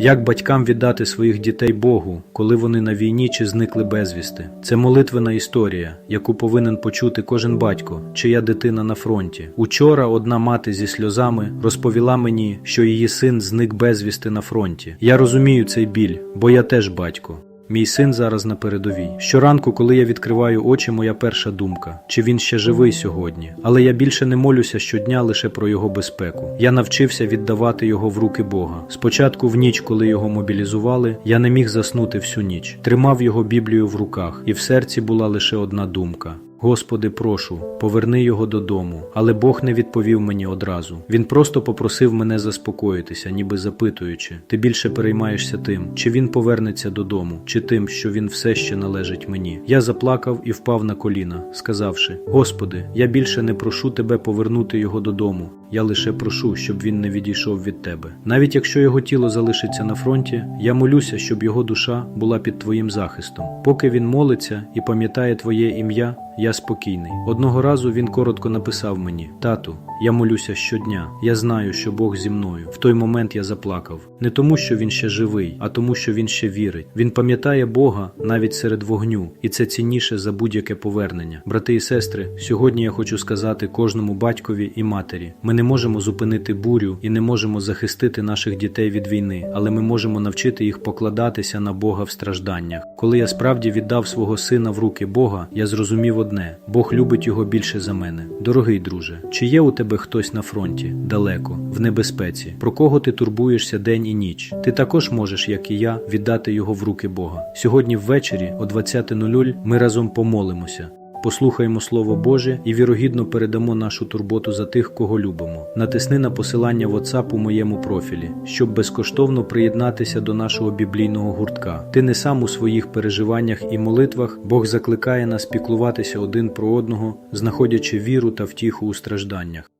Як батькам віддати своїх дітей Богу, коли вони на війні чи зникли безвісти? Це молитвена історія, яку повинен почути кожен батько, чия дитина на фронті. Учора одна мати зі сльозами розповіла мені, що її син зник безвісти на фронті. Я розумію цей біль, бо я теж батько. Мій син зараз на передовій. Щоранку, коли я відкриваю очі, моя перша думка: чи він ще живий сьогодні? Але я більше не молюся щодня лише про його безпеку. Я навчився віддавати його в руки Бога. Спочатку в ніч, коли його мобілізували, я не міг заснути всю ніч. Тримав його Біблію в руках, і в серці була лише одна думка. Господи, прошу, поверни його додому. Але Бог не відповів мені одразу. Він просто попросив мене заспокоїтися, ніби запитуючи: ти більше переймаєшся тим, чи він повернеться додому, чи тим, що він все ще належить мені. Я заплакав і впав на коліна, сказавши: Господи, я більше не прошу тебе повернути його додому. Я лише прошу, щоб він не відійшов від тебе. Навіть якщо його тіло залишиться на фронті, я молюся, щоб його душа була під твоїм захистом. Поки він молиться і пам'ятає твоє ім'я, я спокійний. Одного разу він коротко написав мені: Тату, я молюся щодня. Я знаю, що Бог зі мною. В той момент я заплакав. Не тому, що він ще живий, а тому, що він ще вірить. Він пам'ятає Бога навіть серед вогню, і це цінніше за будь-яке повернення. Брати і сестри, сьогодні я хочу сказати кожному батькові і матері: ми не можемо зупинити бурю і не можемо захистити наших дітей від війни, але ми можемо навчити їх покладатися на Бога в стражданнях. Коли я справді віддав свого сина в руки Бога, я зрозумів одне: Бог любить його більше за мене. Дорогий друже, чи є у тебе хтось на фронті, далеко, в небезпеці, про кого ти турбуєшся день і ніч? Ти також можеш, як і я, віддати його в руки Бога. Сьогодні ввечері, о 20.00, ми разом помолимося. Послухаємо Слово Боже і вірогідно передамо нашу турботу за тих, кого любимо. Натисни на посилання WhatsApp у моєму профілі, щоб безкоштовно приєднатися до нашого біблійного гуртка. Ти не сам у своїх переживаннях і молитвах Бог закликає нас піклуватися один про одного, знаходячи віру та втіху у стражданнях.